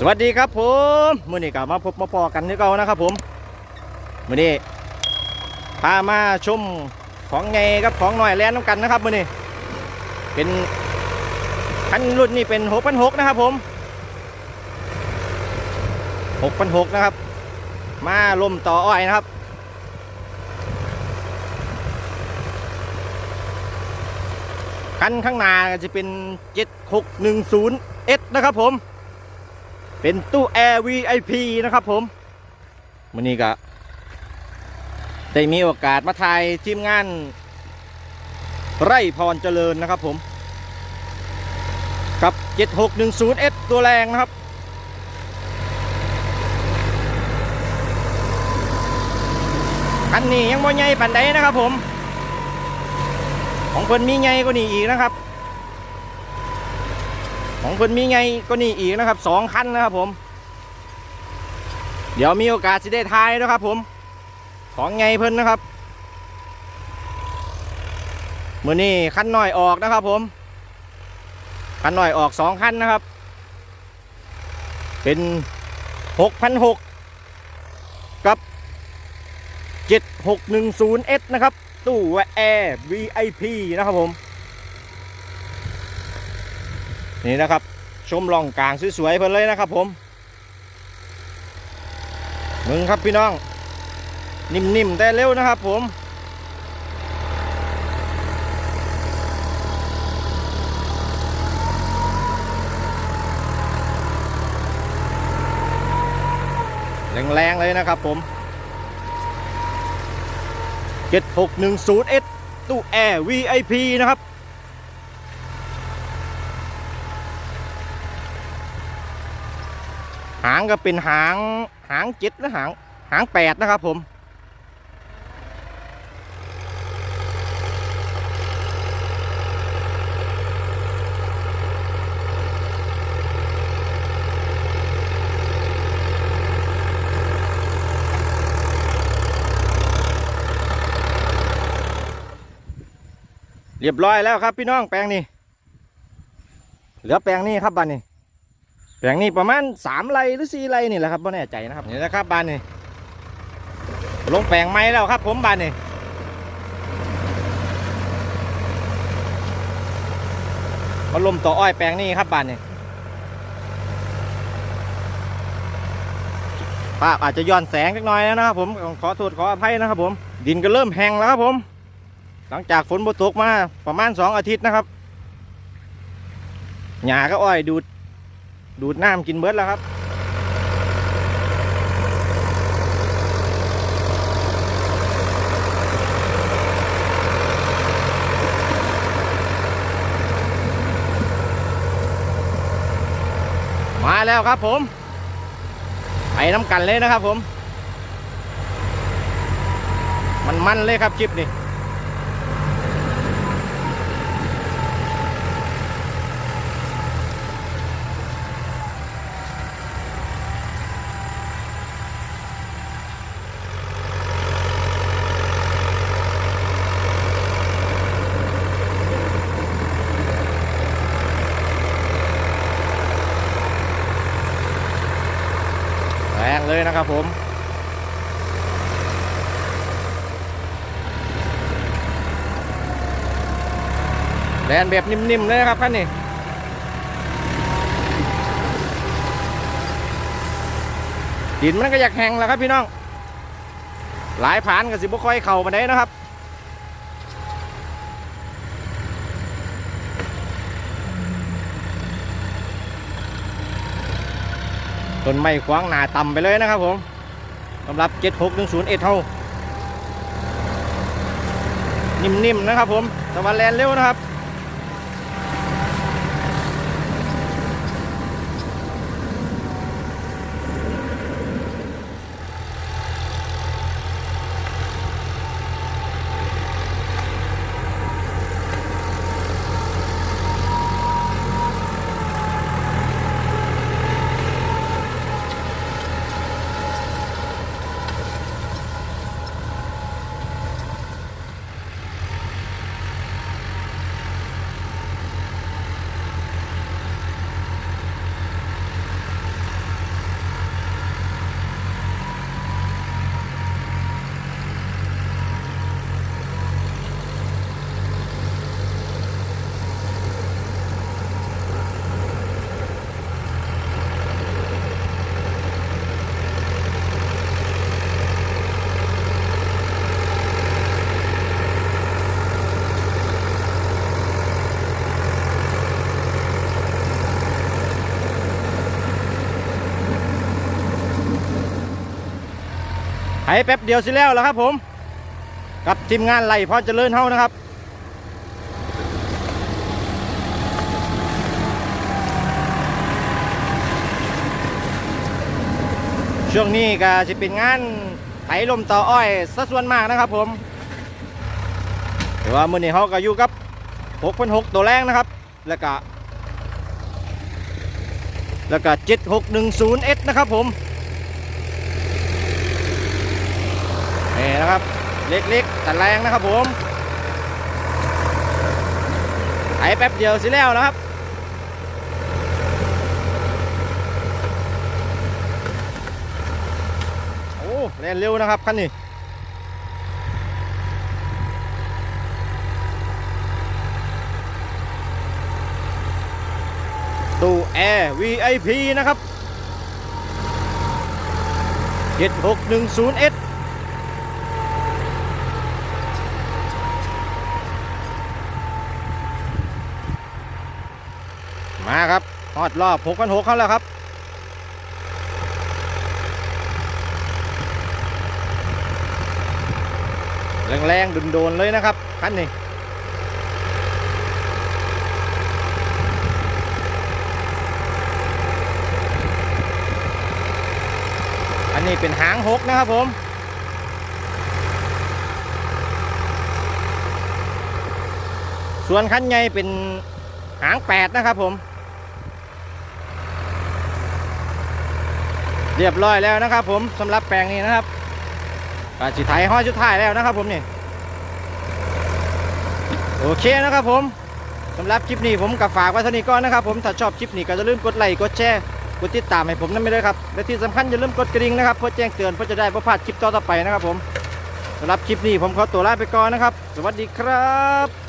สวัสดีครับผมมื่อนี้กลับมาพบมาพอกันที่เก่านะครับผมมื่อนี้พามาชมของไงกับของหน่อยแลนน้ำกันนะครับมื่อนี้เป็นคันรุ่นนี้เป็นหกพันหกนะครับผมหกพันหกนะครับ มาลมต่ออ้อยนะครับคันข้างหน้าจะเป็น 7610S นะครับผม เป็นตู้แอร์ VIP นะครับผมวันนี้ก็ได้มีโอกาสมาถ่ายทีมงาน ไร่พรเจริญนะครับผม กับ 7610S ตัวแรงนะครับ คันนี้ยังบ่ใหญ่ปานใดนะครับผม ของเพิ่นมีไงก็นี่อีกนะครับ ของเพิ่นมีไงก็นี่อีกนะครับสองคันนะครับผม เดี๋ยวมีโอกาสสิได้ทายนะครับผม ของไงเพิ่นนะครับมือนี้คันหน่อยออกนะครับผม คันหน่อยออกสองคันนะครับ เป็นหกพันหกกับเจ็ดหกหนึ่งศูนย์เอสนะครับ ตู้แอร์ VIP นะครับผม นี่นะครับ ชมล่องกลางสวยๆเพิ่นเลยนะครับผมมึงครับพี่น้อง นิ่มๆแต่เร็วนะครับผมแรงๆเลยนะครับผม 7610S ตู้แอร์ VIP นะครับางก็เป็นหางหางเจ็ดและหางหางแปดนะครับผม เรียบร้อยแล้วครับพี่น้องแปลงนี้ เหลือแปลงนี้ครับบ้านนี้ แปลงนี้ประมาณสามไรหรือสี่ไรนี่แหละครับไม่แน่ใจนะครับนี่นะครับบ้านนี้ลงแปลงไม้แล้วครับ ผมบ้านนี้มาลมต่ออ้อยแปลงนี้ครับบ้านนี้ภาพอาจจะย้อนแสงเล็กน้อยนะครับผมขอโทษขออภัยนะครับ ผม ดินก็เริ่มแห้งแล้วครับผม หลังจากฝนบตกมาประมาณสองอาทิตย์นะครับหญ้าก็อ้อยดูด ดูดน้ำกินเบิดแล้วครับมาแล้วครับผม ไปน้ำกันเลยนะครับผม มันมันเลยครับคลิปนี้ เลยนะครับผมแลนแบบนิ่มๆเลยนะครับคันนี้ดินมันก็อยากแห้งแล้วครับพี่น้อง หลายผานกับสิบค่อยเข่ามาได้นะครับ ต้นไม้ขวางหนาต่ำไปเลยนะครับผมสำหรับ 7610เอท่านิ่มๆนะครับผมตะวันแลนเร็วนะครับ ไถแป๊บเดียวสิแล้วแล้วครับผม กับทีมงานไหลพรเจริญเฮานะครับช่วงนี้ก็จะเป็นงานไถลมต่ออ้อยซะส่วนมากนะครับผมแต่ว่ามื้อนี้เขาก็อยู่กับ6,600ตัวแรงนะครับ แล้วก็แล้วก็ 7610S นะครับผม นี่นะครับ เล็กๆแต่แรงนะครับผมไถแป๊บเดียวสิแล้วนะครับโอ้แล่นเร็วนะครับคันนี้ตู้แอร์ VIP นะครับ 7610S มาครับฮอดรอบ6,600เขาแล้วครับแรงๆโดนๆเลยนะครับคันนี้อันนี้เป็นหางหกนะครับผมส่วนคันใหญ่เป็นหางแปดนะครับผม เรียบร้อยแล้วนะครับ ผมสำหรับแปลงนี้นะครับก็สิไทยห้อยชุดท้ายแล้วนะครับ ผมนี่โอเคนะครับ ผมสำหรับคลิปนี้ผมกับฝากไว้เท่านี้ก่อนนะครับ ผมถ้าชอบคลิปนี้ก็อย่าลืมกดไลค์กดแชร์กดติดตามให้ผมนั่นไม่เลยครับและที่สำคัญอย่าลืมกดกระดิ่งนะครับเพื่อแจ้งเตือนเพื่อจะได้ไม่พลาดคลิปต่อไปนะครับ ผมสำหรับคลิปนี้ผมขอตัวลาไปก่อนนะครับ สวัสดีครับ